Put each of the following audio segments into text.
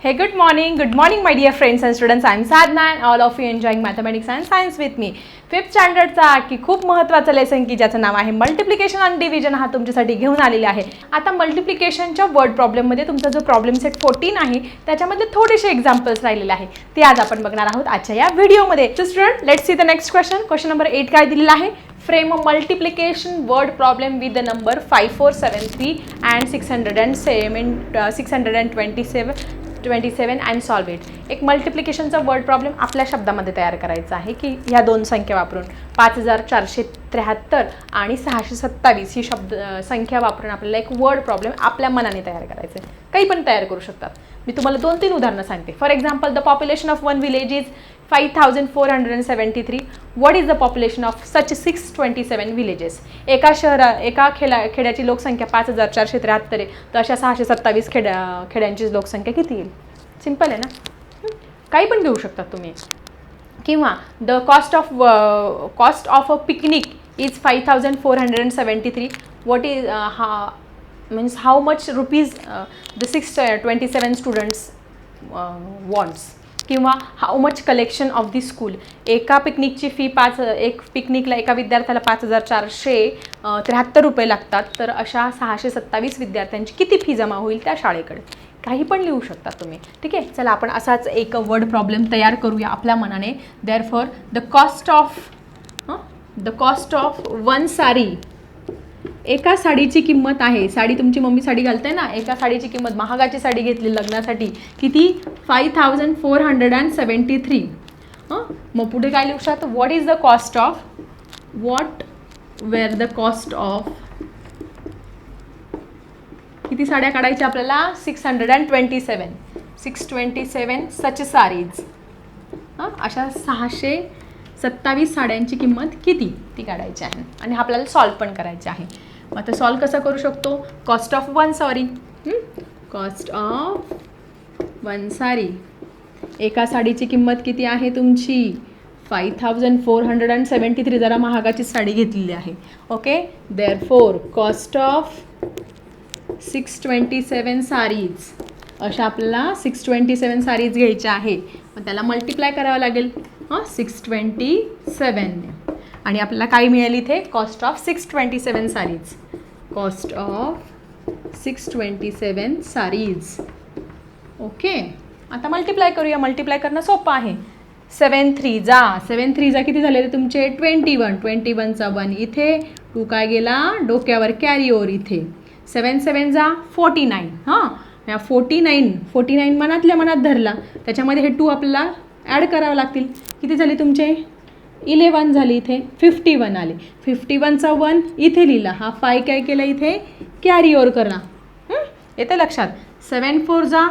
Hey, good morning. Good morning, my dear friends and students. I'm Sadna and all of you enjoying mathematics and science with me. Fifth स्टँडर्डचा की खूप महत्त्वाचं lesson की ज्याचं नाव आहे multiplication आणि division हा तुमच्यासाठी घेऊन आलेले आहे आता मल्टिप्लिकेशनच्या वर्ड प्रॉब्लेममध्ये तुमचा जो प्रॉब्लेम सेट फोर्टीन आहे त्याच्यामध्ये थोडेसे एक्झाम्पल्स राहिलेले आहे ते आज आपण बघणार आहोत आजच्या या व्हिडिओमध्ये student let see the next question question number eight काय दिलेला आहे frame a multiplication word problem with the number five four seven three and six hundred and seven six hundred and twenty seven twenty seven and solve it एक मल्टिप्लिकेशनचा word problem आपल्या शब्दामध्ये तयार करायचा आहे की ह्या दोन संख्या वापरून पाच हजार चारशे त्र्याहत्तर आणि सहाशे सत्तावीस ही शब्द संख्या वापरून आपल्याला एक वर्ड प्रॉब्लेम आपल्या मनाने तयार करायचा आहे काही पण तयार करू शकतात. मी तुम्हाला दोन तीन उदाहरणं सांगते. For example the population of one village is five thousand four hundred three what is the population of such six twenty seven villages एका शहरा एका खेळा खेड्याची लोकसंख्या पाच हजार चारशे त्र्याहत्तर आहे. तर अशा सहाशे सत्तावीस खेड्या खेड्यांची लोकसंख्या किती येईल? सिंपल आहे ना? काही पण घेऊ शकता तुम्ही. किंवा the cost of cost of a picnic is five thousand four hundred and seventy three what is हा means how much rupees the six twenty seven students wants किंवा how much collection of the school एका पिकनिकची fee पाच एक पिकनिकला एका विद्यार्थ्याला पाच हजार चारशे त्र्याहत्तर रुपये लागतात. तर अशा सहाशे सत्तावीस विद्यार्थ्यांची किती फी जमा होईल त्या शाळेकडे? काही पण लिहू शकता तुम्ही. ठीक आहे? चला आपण असाच एक वर्ड प्रॉब्लेम तयार करूया आपल्या मनाने. Therefore the cost of the cost of one sari एका साडीची किंमत आहे. साडी तुमची मम्मी साडी घालते ना एका साडीची किंमत. महागाची साडी घेतली लग्नासाठी. किती? Five thousand four hundred and seventy three हां? मग पुढे काय लिहू शकतो what is the cost of what were the cost of किती साड्या काढायच्या आपल्याला? Six hundred and twenty seven six twenty seven such saris हां? अशा सहाशे सत्तावीस साड्यांची किंमत किती? ती काढायची आहे. आणि आपल्याला सॉल्व पण करायची आहे. मग आता सॉल्व कसं करू शकतो? Cost of one sorry cost of one sari एका साडीची किंमत किती आहे तुमची? Five thousand four hundred and seventy three जरा महागाची साडी घेतलेली आहे. Okay therefore cost of six twenty seven saris अशा आपल्याला सिक्स ट्वेंटी सेवन सारीज घ्यायच्या आहे. मग त्याला मल्टिप्लाय करावं लागेल. हां? सिक्स ट्वेंटी सेवनने आणि आपल्याला काय मिळेल इथे? Cost of six twenty seven saris. Cost of six twenty seven saris. Okay आता मल्टिप्लाय करूया. मल्टिप्लाय करणं सोपं आहे. सेवन थ्री जा. सेवन थ्री जा किती झाले तुमचे? ट्वेंटी वन ट्वेंटी वनचा वन इथे टू काय गेला? डोक्यावर कॅरी ओवर इथे. सेवन सेवन जा. फोर्टी नाईन हां? या फोर्टी नाईन फोर्टी नाईन मनातल्या मनात धरला. त्याच्यामध्ये हे टू आपल्याला ॲड करावं लागतील. किती झाले तुमचे? इलेवन झाले इथे फिफ्टी वन आले. फिफ्टी वनचा वन इथे लिहिला. हा फाय काय केला इथे? कॅरी ओवर करा येतं लक्षात. सेवन फोर जा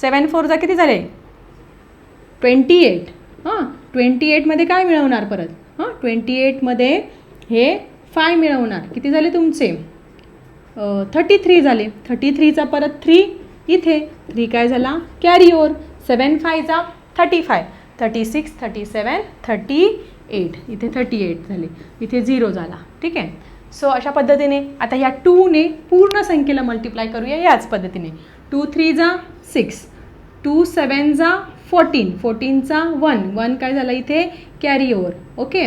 सेवन फोर जा किती झाले? ट्वेंटी एट हां? ट्वेंटी एटमध्ये काय मिळवणार परत? हां? ट्वेंटी एटमध्ये हे फाय मिळवणार. किती झाले तुमचे? थर्टी थ्री झाले. थर्टी थ्रीचा परत थ्री इथे. थ्री काय झाला? Carry over seven फायचा thirty five thirty six thirty seven thirty eight. इथे थर्टी एट झाले. इथे झिरो झाला. ठीक आहे? सो अशा पद्धतीने आता ह्या टूने पूर्ण संख्येला मल्टिप्लाय करूया याच पद्धतीने. टू थ्री जा सिक्स टू सेवन जा फोर्टीन फोर्टीनचा वन वन काय झालं इथे? Carry over okay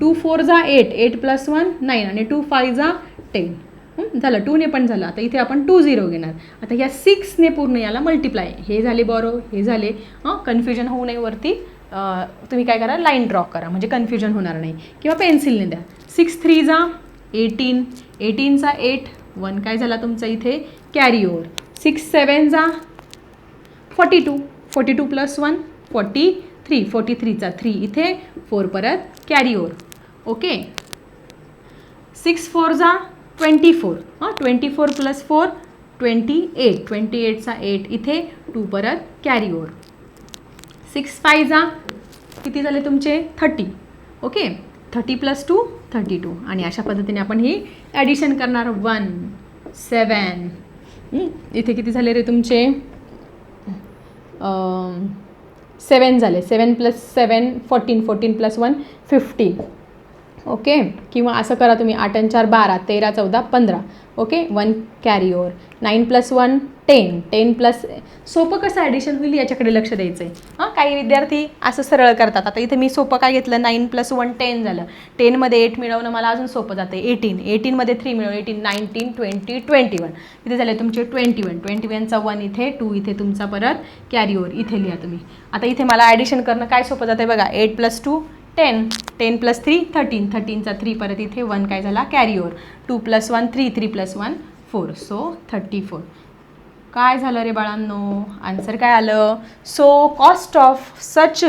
two four जा eight eight plus one nine आणि टू फाय जा टेन झालं. टूने पण झालं. आता इथे आपण टू झिरो घेणार. आता ह्या सिक्सने पूर्ण याला मल्टिप्लाय हे झाले बॉरो हे झाले हां कन्फ्युजन होऊ नये वरती. तुम्ही काय करा? लाईन ड्रॉ करा. म्हणजे कन्फ्युजन होणार नाही. किंवा पेन्सिलने द्या. सिक्स थ्री जा एटीन एटीनचा एट वन काय झाला तुमचा इथे? कॅरी ओवर सिक्स सेवन जा forty two forty two plus one forty three forty थ्रीचा थ्री इथे फोर परत carry over okay six four जा ट्वेंटी फोर. हां twenty four plus four twenty eight twenty एटचा eight इथे टू परत carry over six five जा किती झाले तुमचे? Thirty okay thirty plus two thirty two आणि अशा पद्धतीने आपण ही ॲडिशन करणार. वन सेवन इथे किती झाले रे तुमचे? सेवन झाले. Seven plus seven fourteen fourteen plus one fifteen okay? किंवा असं करा तुम्ही आठ आणि चार बारा तेरा चौदा पंधरा. Okay? One carry over nine plus one ten ten plus सोपं कसं ॲडिशन होईल याच्याकडे लक्ष द्यायचं आहे हां काही विद्यार्थी असं सरळ करतात. आता इथे मी सोपं काय घेतलं? नाईन प्लस वन टेन झालं. टेनमध्ये एट मिळवणं मला अजून सोपं जातं एटीन एटीनमध्ये थ्री मिळवलं eighteen nineteen twenty twenty one इथे झाले तुमचे ट्वेंटी वन ट्वेंटी वनचा वन इथे टू इथे तुमचा परत कॅरी ओवर इथे लिहा तुम्ही. आता इथे मला ॲडिशन करणं काय सोपं जातं आहे बघा. Eight plus two ten. Ten plus three thirteen थर्टीनचा three परत इथे वन काय झाला? Carry two plus one three three plus one four so thirty four काय झालं रे बाळांनो? आन्सर काय आलं? So cost of such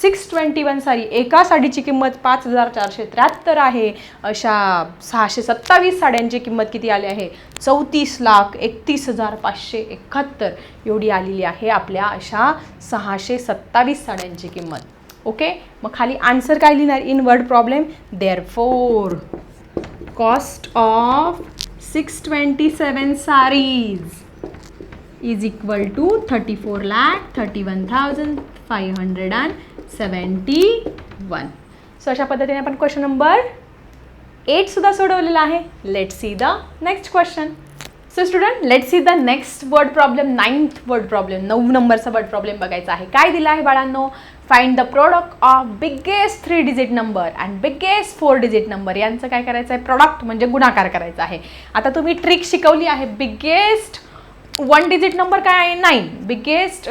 six twenty one sari एका साडीची किंमत पाच हजार चारशे त्र्याहत्तर आहे. अशा सहाशे सत्तावीस साड्यांची किंमत किती आली आहे? चौतीस लाख एकतीस हजार पाचशे एकाहत्तर एवढी आलेली आहे आपल्या अशा सहाशे सत्तावीस साड्यांची किंमत. ओके मग खाली आन्सर काय लिहिणार? In word problem therefore cost of six twenty seven saris is equal to 34 lakh 31,571 so अशा पद्धतीने आपण क्वेश्चन नंबर एटसुद्धा सोडवलेला आहे. Let see the next question so student let see the next word problem ninth word problem नऊ नंबरचा word problem बघायचा आहे. काय दिला आहे बाळांनो? Find the product of biggest three digit number and biggest four digit number यांचं काय करायचं आहे प्रोडक्ट म्हणजे गुणाकार करायचा आहे. आता तुम्ही ट्रिक शिकवली आहे. बिगेस्ट वन डिजिट नंबर काय आहे? नाईन बिगेस्ट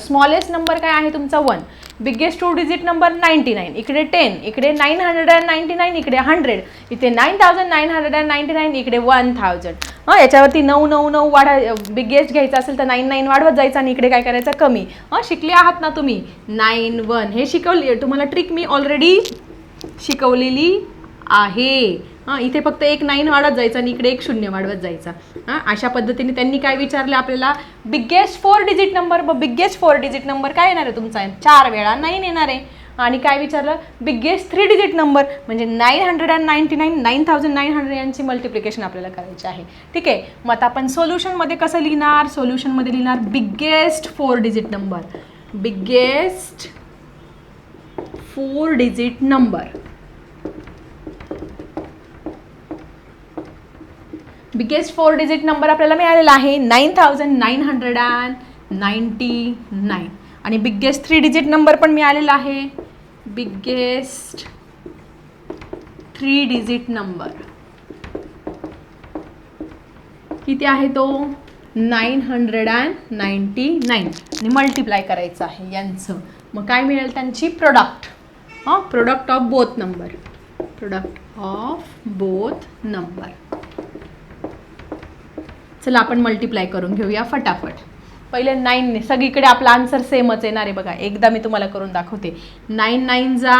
स्मॉलेस्ट नंबर काय आहे? तुमचा one biggest two digit number ninety nine इकडे टेन इकडे nine hundred and ninety nine इकडे हंड्रेड इथे nine thousand nine hundred and ninety nine इकडे वन थाउजंड हां याच्यावरती नऊ नऊ नऊ वाढा बिगेस्ट घ्यायचा असेल तर नाईन नाईन वाढवत जायचं आणि इकडे काय करायचं कमी हां शिकले आहात ना तुम्ही नाईन वन हे शिकवली तुम्हाला ट्रिक मी ऑलरेडी शिकवलेली आहे. हां इथे फक्त एक नाईन वाढत जायचं आणि इकडे एक शून्य वाढवत जायचा. हां अशा पद्धतीने त्यांनी काय विचारलं आपल्याला? बिग्गेस्ट फोर डिजिट नंबर ब बिग्गेस्ट फोर डिजिट नंबर काय येणार आहे तुमचा? चार वेळा नाईन येणार आहे. आणि काय विचारलं? बिग्गेस्ट थ्री डिजिट नंबर म्हणजे nine hundred and ninety nine nine thousand nine hundred यांची मल्टिप्लिकेशन आपल्याला करायची आहे. ठीक आहे? मग आता आपण सोल्युशनमध्ये कसं लिहिणार? सोल्युशनमध्ये लिहिणार biggest four digit number biggest four digit number biggest four digit number आपल्याला मिळालेला आहे nine thousand nine hundred and ninety nine आणि बिग्गेस्ट थ्री डिजिट नंबर पण मिळालेला आहे. बिग्गेस्ट थ्री डिजिट नंबर किती आहे तो? Nine hundred and ninety nine आणि मल्टिप्लाय करायचं आहे यांचं. मग काय मिळेल त्यांची? प्रोडक्ट हां product of both number product of both number चला आपण मल्टिप्लाय करून घेऊया फटाफट. पहिले नाईनने सगळीकडे आपला आन्सर सेमच येणार आहे बघा. एकदा मी तुम्हाला करून दाखवते. नाईन नाईन जा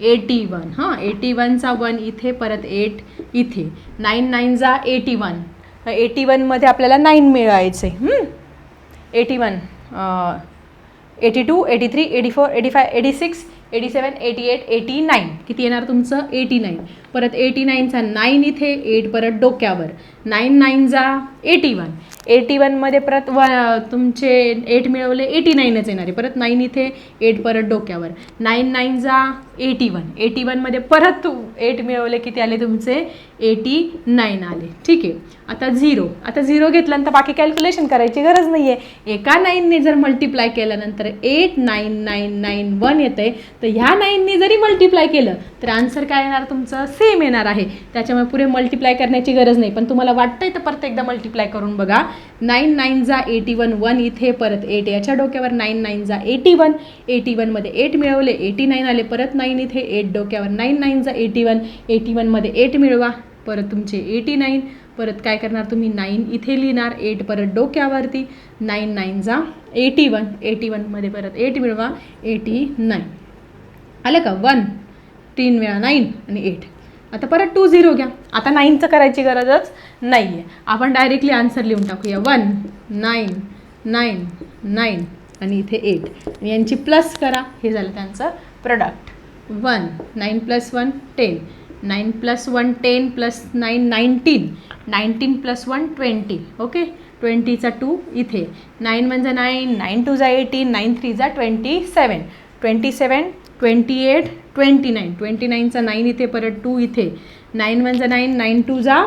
एटी वन हां एटी वनचा वन इथे परत एट इथे. नाईन नाईन जा एटी वन एटी वनमध्ये आपल्याला नाईन मिळायचे. Eighty one eighty two eighty three eighty four eighty five eighty six eighty seven eighty eight eighty nine. किती येणार तुमचं? Eighty nine. परत एटी नाईनचा नाईन इथे एट परत डोक्यावर. नाईन नाईन जा एटी वन. एटी वनमध्ये परत व तुमचे एट मिळवले एटी नाईनच येणार. आहे परत नाईन इथे एट परत डोक्यावर. नाईन नाईन जा एटी वन एटी वनमध्ये परत तू एट मिळवले किती आले तुमचे एटी नाईन आले. ठीक आहे? आता झिरो आता झिरो घेतल्यानंतर बाकी कॅल्क्युलेशन करायची गरज नाही आहे एका नाईनने जर मल्टिप्लाय केल्यानंतर eight nine nine nine one येतं आहे तर ह्या नाईनने जरी मल्टिप्लाय केलं तर आन्सर काय येणार तुमचं? सेम येणार आहे. त्याच्यामुळे पुढे मल्टिप्लाय करण्याची गरज नाही. पण तुम्हाला वाटतंय तर परत एकदा मल्टिप्लाय करून बघा. नाईन नाईन जा एटी वन वन इथे परत एट. याच्या डोक्यावर नाईन नाईन जा एटी वन एटी वनमध्ये एट मिळवले एटी नाईन आले परत नाईन इथे एट डोक्यावर. नाईन नाईन जा एटी वन एटी वनमध्ये एट मिळवा. परत तुमचे एटी नाईन परत काय करणार तुम्ही? नाईन इथे लिहिणार एट परत डोक्यावरती. नाईन नाईन जा एटी वन एटी वनमध्ये परत एट मिळवा एटी नाईन. आलं का? वन तीन वेळा नाईन आणि एट. आता परत टू झिरो घ्या. आता नाईनचं करायची गरजच नाही आहे आपण डायरेक्टली आन्सर लिहून टाकूया. वन नाईन नाईन नाईन आणि इथे एट यांची प्लस करा. हे झालं त्यांचं product one nine plus one ten nine plus one ten plus nine nineteen nineteen plus one twenty okay ट्वेंटीचा two इथे. नाईन म्हणजे नाईन नाईन टू जा एटीन नाईन थ्री जा twenty seven twenty seven twenty eight twenty nine. Twenty नाईनचा nine इथे परत two इथे. Nine वनचा nine nine two जा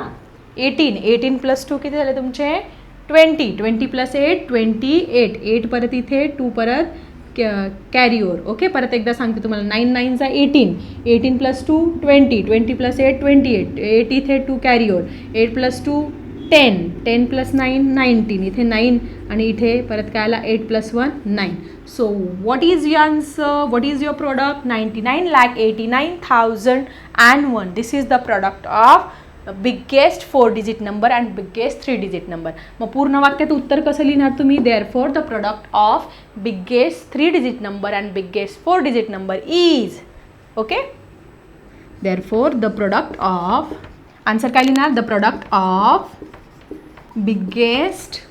eighteen. Eighteen plus two किती झाले तुमचे? Twenty. Twenty plus eight twenty eight. Eight परत इथे टू परत कॅरी ओवर ओके परत एकदा सांगते तुम्हाला. Nine नाईनचा eighteen. Eighteen plus two twenty. Twenty plus eight twenty eight. Eight इथे two carry over eight plus two ten. Ten plus nine nineteen. इथे nine आणि इथे परत काय आला? Eight plus one nine. So what is your answer what is your product ninety nine lakh eighty nine thousand and one this is the product of biggest four digit number and biggest three digit number मग पूर्ण वाक्यात उत्तर कसं लिहिणार तुम्ही therefore the product of biggest three digit number and biggest four digit number is okay therefore the product of answer काय लिहिणार the product of biggest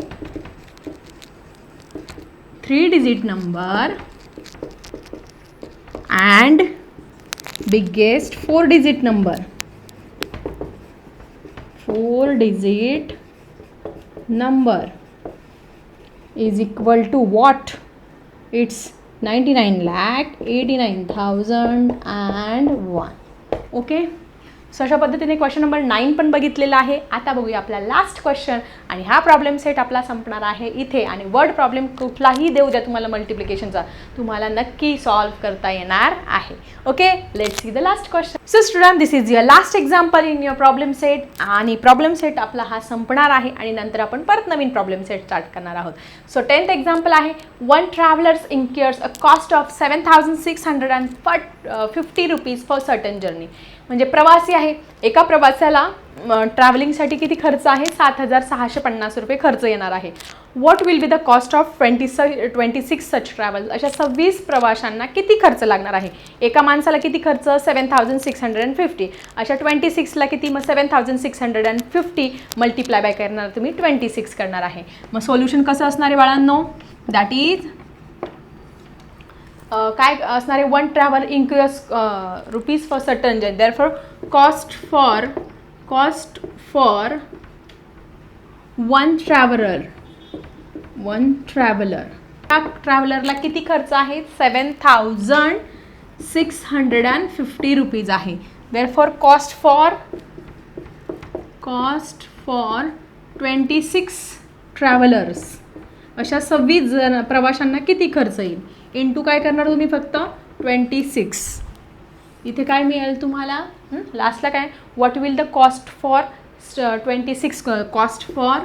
three digit number and biggest four digit number. Four digit number is equal to what? It's 99 lakh 89001 okay so अशा पद्धतीने question number nine पण बघितलेला आहे. आता बघूया आपला लास्ट क्वेश्चन आणि हा प्रॉब्लेम सेट आपला संपणार आहे इथे. आणि वर्ड प्रॉब्लेम कुठलाही देऊ द्या तुम्हाला मल्टिप्लिकेशनचा तुम्हाला नक्की सॉल्व्ह करता येणार आहे. Okay let see the last question so student this is your last example in your problem set आणि प्रॉब्लेम सेट आपला हा संपणार आहे. आणि नंतर आपण परत नवीन प्रॉब्लेम सेट स्टार्ट करणार आहोत. सो टेन्थ एक्झाम्पल आहे. One travellers incurs a cost of seven thousand six hundred and फट fifty rupees for certain journey म्हणजे प्रवासी आहे. एका प्रवासाला ट्रॅव्हलिंगसाठी किती खर्च आहे? सात हजार सहाशे पन्नास रुपये खर्च येणार आहे. What will be the cost of twenty स ट्वेंटी सिक्स सच ट्रॅव्हल अशा सव्वीस प्रवाशांना किती खर्च लागणार आहे? एका माणसाला किती खर्च? Seven thousand six hundred and fifty अशा ट्वेंटी सिक्सला किती? मग seven thousand six hundred and fifty multiply by करणार तुम्ही ट्वेंटी सिक्स करणार आहे. मग सोल्युशन कसं असणार आहे बाळांनो? दॅट इज काय असणार आहे one travel incurs rupees for certain जे therefore cost for cost for one traveller one traveller त्या ट्रॅव्हलरला किती खर्च आहे? Seven thousand six hundred and fifty rupees आहे. Therefore cost for cost for twenty six travellers अशा सव्वीस जण प्रवाशांना किती खर्च येईल? इंटू काय करणार तुम्ही फक्त? Twenty six. इथे काय मिळेल तुम्हाला? लास्टला काय? What will the cost for twenty six cost for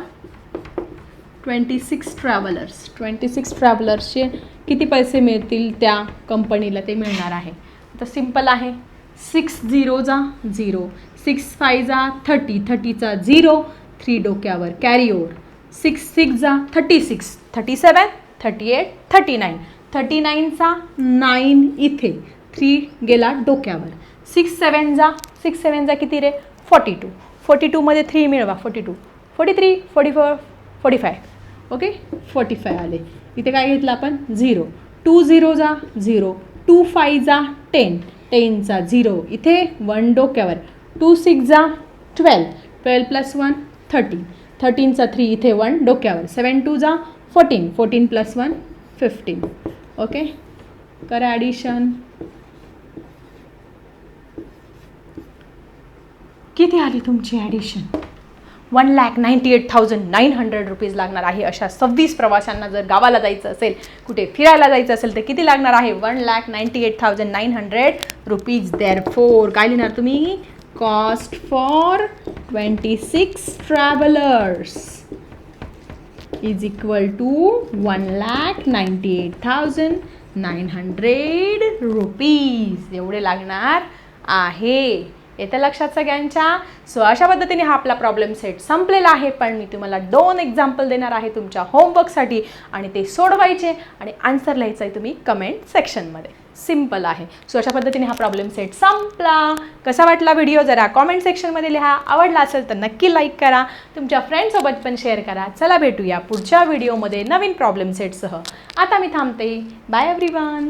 twenty six travellers twenty six ट्रॅव्हलर्सचे किती पैसे मिळतील त्या कंपनीला ते मिळणार आहे. आता सिंपल आहे. सिक्स झिरो जा झिरो सिक्स फायचा थर्टी थर्टीचा झिरो थ्री डोक्यावर. कॅरी ओवर सिक्स सिक्स जा thirty six thirty seven thirty eight thirty nine thirty नाईनचा nine इथे. थ्री गेला डोक्यावर. सिक्स सेवन जा. सिक्स सेवन जा किती रे? Forty two. फोर्टी टूमध्ये थ्री मिळवा. Forty two. Forty three forty four forty five. Okay? Forty five आले. इथे काय घेतलं आपण? झिरो. टू झिरो जा झिरो. टू फाय जा टेन. टेनचा झिरो. इथे वन डोक्यावर. टू सिक्स जा twelve. Twelve plus one thirteen. थर्टीनचा three इथे वन डोक्यावर. सेवन टू जा fourteen. Fourteen plus one fifteen. Okay? करा ॲडिशन किती आली तुमची addition one lakh ninety eight thousand nine hundred rupees लागणार आहे अशा सव्वीस प्रवाशांना जर गावाला जायचं असेल कुठे फिरायला जायचं असेल तर किती लागणार आहे? One lakh ninety eight thousand nine hundred rupees therefore काय लिहिणार तुम्ही? Cost for twenty six travellers is equal to one lakh ninety eight thousand nine hundred rupees एवढे लागणार आहे. येतं लक्षात सगळ्यांच्या? सो अशा पद्धतीने हा आपला प्रॉब्लेम सेट संपलेला आहे. पण मी तुम्हाला दोन एक्झाम्पल देणार आहे तुमच्या होमवर्कसाठी आणि ते सोडवायचे आणि आन्सर लिहायचं आहे तुम्ही कमेंट सेक्शनमध्ये सिंपल आहे. सो अशा पद्धतीने हा प्रॉब्लेम सेट संपला. कसा वाटला व्हिडिओ जरा कॉमेंट सेक्शनमध्ये लिहा. आवडला असेल तर नक्की लाईक करा. तुमच्या फ्रेंडसोबत पण शेअर करा. चला भेटूया पुढच्या व्हिडिओमध्ये नवीन प्रॉब्लेम सेटसह आता मी थांबते. Bye everyone